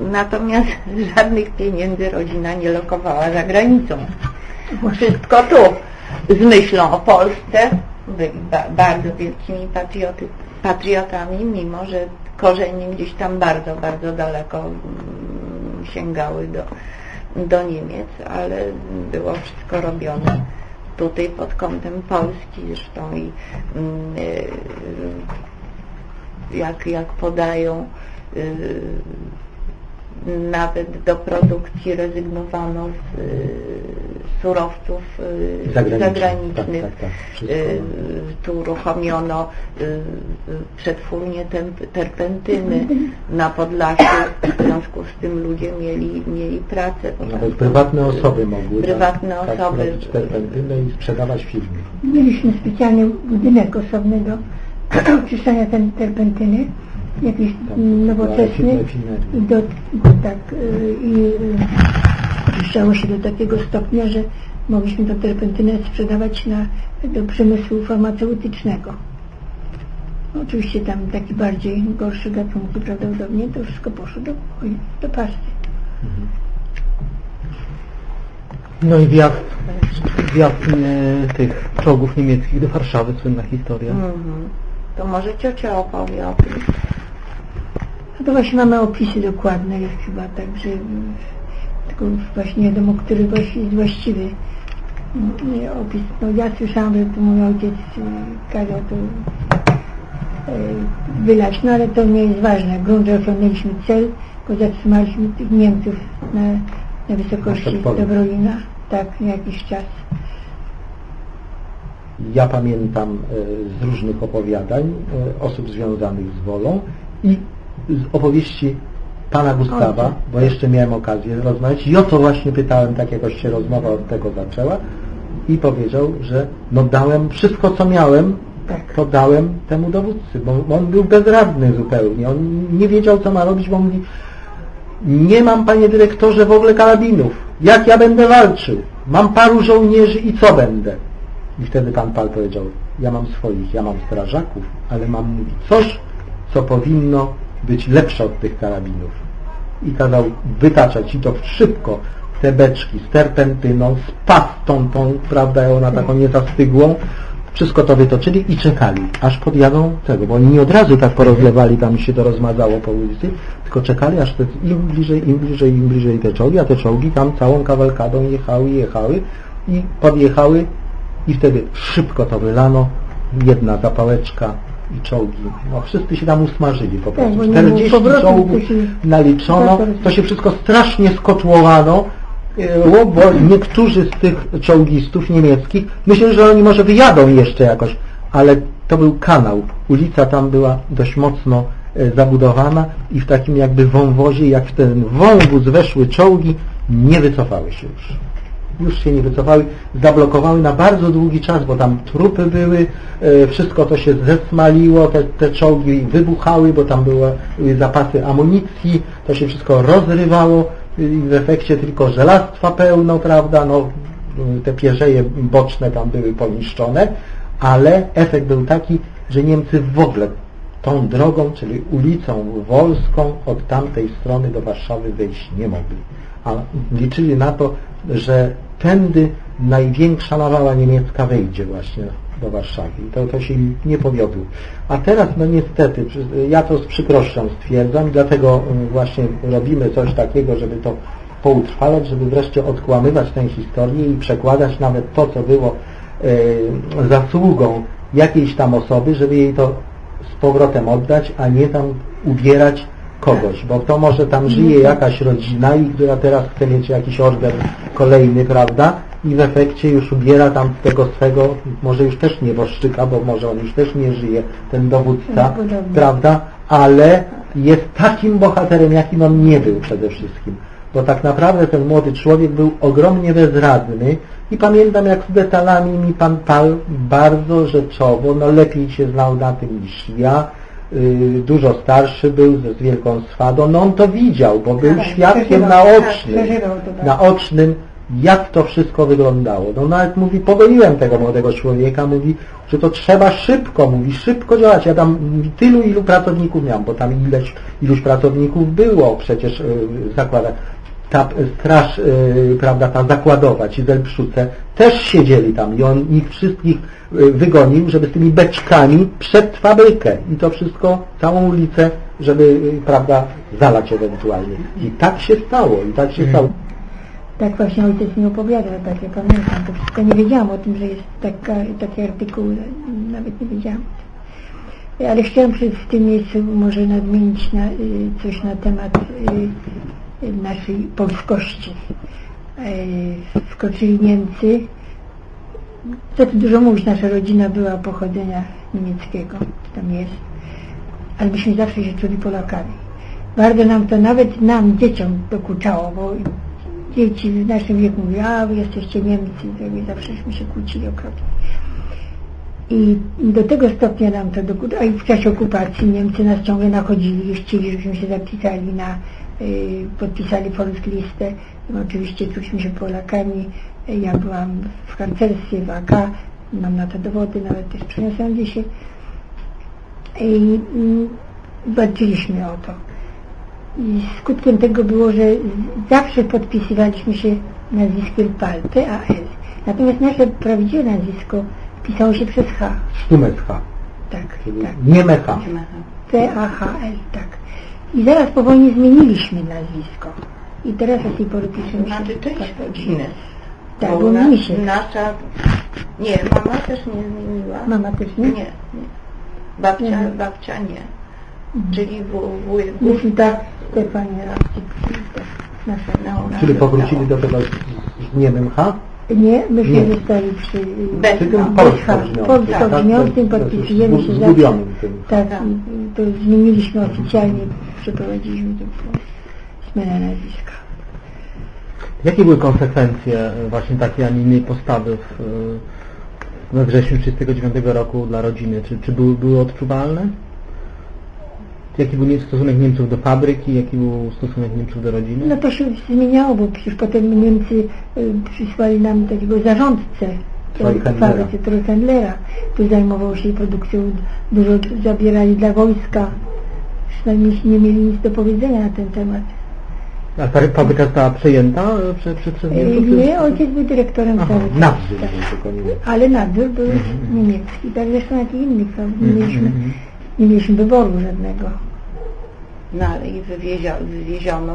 Natomiast żadnych pieniędzy rodzina nie lokowała za granicą. Wszystko tu. Z myślą o Polsce, byli ba bardzo wielkimi patrioty, patriotami, mimo że korzenie gdzieś tam bardzo, bardzo daleko mm, sięgały do, do Niemiec, ale było wszystko robione tutaj pod kątem Polski zresztą i mm, y, jak, jak podają y, nawet do produkcji rezygnowano z y, surowców y, Zagranicznych, zagranicznych. tak, tak, tak. Y, Tu uruchomiono y, y, przetwórnie terpentyny na Podlasiu, w związku z tym ludzie mieli, mieli pracę. Nawet prywatne osoby mogły Prywatne tak, osoby. tak robić terpentynę i sprzedawać firmy. Mieliśmy specjalny budynek osobny do oczyszczania ten terpentyny, jakiś nowoczesny i do, tak, y, i y, oczyszczało się do takiego stopnia, że mogliśmy tę terpentynę sprzedawać na, do przemysłu farmaceutycznego. Oczywiście tam taki bardziej gorszy gatunki prawdopodobnie to wszystko poszło do, do pasty. No i wjazd, wjazd e, tych czołgów niemieckich do Warszawy, słynna historia. Mhm. To może ciocia opowie o tym. No to właśnie mamy opisy dokładne jest chyba, także mm, tylko właśnie nie wiadomo, który właśnie jest właściwy opis. No ja słyszałam, że to mój ojciec y, kazał to y, wylać, no ale to nie jest ważne. Grunt, że osiągnęliśmy cel, bo zatrzymaliśmy tych Niemców na, na wysokości. Dobrolina, tak, jakiś czas. Ja pamiętam e, z różnych opowiadań e, osób związanych z Wolą i z opowieści pana Gustawa, bo jeszcze miałem okazję rozmawiać. I o to właśnie pytałem, tak jakoś się rozmowa od tego zaczęła. I powiedział, że no dałem wszystko co miałem, Tak. to dałem temu dowódcy, bo on był bezradny zupełnie, on nie wiedział co ma robić, bo mówi nie mam panie dyrektorze w ogóle karabinów, jak ja będę walczył, mam paru żołnierzy i co będę? I wtedy pan Pal powiedział, ja mam swoich, ja mam strażaków, ale mam mówić coś, co powinno być lepsze od tych karabinów. I kazał wytaczać i to szybko te beczki z terpentyną, z pastą tą, prawda, ona taką niezastygłą, wszystko to wytoczyli i czekali, aż podjadą tego, bo oni nie od razu tak porozlewali, tam się to rozmazało po ulicy, tylko czekali, aż te, im bliżej, im bliżej, im bliżej te czołgi, a te czołgi tam całą kawalkadą jechały, jechały i podjechały i wtedy szybko to wylano, jedna zapałeczka i czołgi. No wszyscy się tam usmażyli po prostu. bo nie było 40 powrotu, czołgów naliczono, to się wszystko strasznie skotłowano, e, bo niektórzy z tych czołgistów niemieckich, myślę, że oni może wyjadą jeszcze jakoś, ale to był kanał. Ulica tam była dość mocno e, zabudowana i w takim jakby wąwozie, jak w ten wąwóz weszły czołgi, nie wycofały się już już się nie wycofały, zablokowały na bardzo długi czas, bo tam trupy były, e, wszystko to się zesmaliło, te, te czołgi wybuchały, bo tam były zapasy amunicji, to się wszystko rozrywało i w efekcie tylko żelastwa pełno, prawda, no y, te pierzeje boczne tam były poniszczone, ale efekt był taki, że Niemcy w ogóle tą drogą, czyli ulicą Wolską od tamtej strony do Warszawy wejść nie mogli. A liczyli na to, że tędy największa nawała niemiecka wejdzie właśnie do Warszawy. I to, to się nie powiodło. A teraz, no niestety, ja to z przykrością stwierdzam i dlatego mm, właśnie robimy coś takiego, żeby to poutrwalać, żeby wreszcie odkłamywać tę historię i przekładać nawet to, co było e, zasługą jakiejś tam osoby, żeby jej to z powrotem oddać, a nie tam ubierać kogoś, bo to może tam żyje jakaś rodzina i która teraz chce mieć jakiś order kolejny, prawda? I w efekcie już ubiera tam tego swego, może już też nieboszczyka, bo może on już też nie żyje, ten dowódca, prawda? Ale jest takim bohaterem, jakim on nie był przede wszystkim. Bo tak naprawdę ten młody człowiek był ogromnie bezradny i pamiętam jak z detalami mi pan Pal bardzo rzeczowo, no lepiej się znał na tym niż ja, yy, dużo starszy był, z, wielką swadą, no on to widział, bo był Tak, świadkiem tak, naocznym, to, tak. naocznym jak to wszystko wyglądało. No nawet mówi, pogodziłem tego młodego człowieka, mówi, że to trzeba szybko, mówi, szybko działać. Ja tam tylu, ilu pracowników miałem, bo tam ileś, iluś pracowników było przecież yy, w zakładach. Ta y, straż, yy, prawda, ta zakładowa, ci zelpszuce, też siedzieli tam i on ich wszystkich y, wygonił, żeby z tymi beczkami przed fabrykę i to wszystko, całą ulicę, żeby, prawda, zalać ewentualnie. I tak się stało, i tak się stało. Tak właśnie ojciec mi opowiadał, tak ja pamiętam. To wszystko nie wiedziałam o tym, że jest taka, taki artykuł, nawet nie wiedziałam. Ale chciałam przy- w tym miejscu może nadmienić na, coś na temat naszej polskości. Y, Wkroczyli Niemcy. Co tu dużo mówić, nasza rodzina była pochodzenia niemieckiego, tam jest. Ale myśmy zawsze się czuli Polakami. Bardzo nam to, nawet nam, dzieciom dokuczało, bo dzieci w naszym wieku mówią, a wy jesteście Niemcy, i zawsześmy się kłócili okropnie. I do tego stopnia nam to dokuczało, a i w czasie okupacji Niemcy nas ciągle nachodzili chcieli, żebyśmy się zapisali na, podpisali Volkslistę. No, oczywiście czuliśmy się Polakami. Ja byłam w harcerstwie, w AK, mam na to dowody, nawet też przyniosłam dzisiaj. I mm, walczyliśmy o to. I skutkiem tego było, że zawsze podpisywaliśmy się nazwiskiem PAL, P-A-L. Natomiast nasze prawdziwe nazwisko pisało się przez H. Stumec H, Tak, czyli tak. nie mecha. P-A-H-L, tak. I zaraz po wojnie zmieniliśmy nazwisko. I teraz pory piszemy się... Znaczy część tak. rodziny. Tak, Bo bo na, misiek. nasza... Nie, mama też nie zmieniła. Mama też nie? Nie, nie. Babcia, Mhm. babcia nie. Mhm. Czyli wuj, wuj, Jeśli tak, Stefanie Radczyk, tak, nasza No, Czyli powrócili do tego z, z niemym H? Nie, myśmy Nie. zostali przy... Polsko tak? To- to podpisujemy się zawsze. Tak, Tak. to zmieniliśmy oficjalnie, przeprowadziliśmy po zmianę nazwiska. Jakie były konsekwencje e, właśnie takiej, a nie innej postawy w, e, we wrześniu 1939 roku dla rodziny? Czy, czy były, były odczuwalne? Jaki był stosunek Niemców do fabryki? Jaki był stosunek Niemców do rodziny? No to się zmieniało, bo przecież potem Niemcy y, przysłali nam takiego zarządcę fabryki Treuhandlera, który zajmował się produkcją, dużo zabierali dla wojska. Przynajmniej nie mieli nic do powiedzenia na ten temat. A ta fabryka została przejęta e, przez, przez, przez Y, Niemców? czy- Nie, ojciec był dyrektorem Aha, fabryki. Nadzór, Tak. Ale nadzór był Mhm, niemiecki, tak zresztą jak i innych. Nie Mhm, mieliśmy, mhm. nie mieliśmy wyboru żadnego. No ale i wywiezio, wywieziono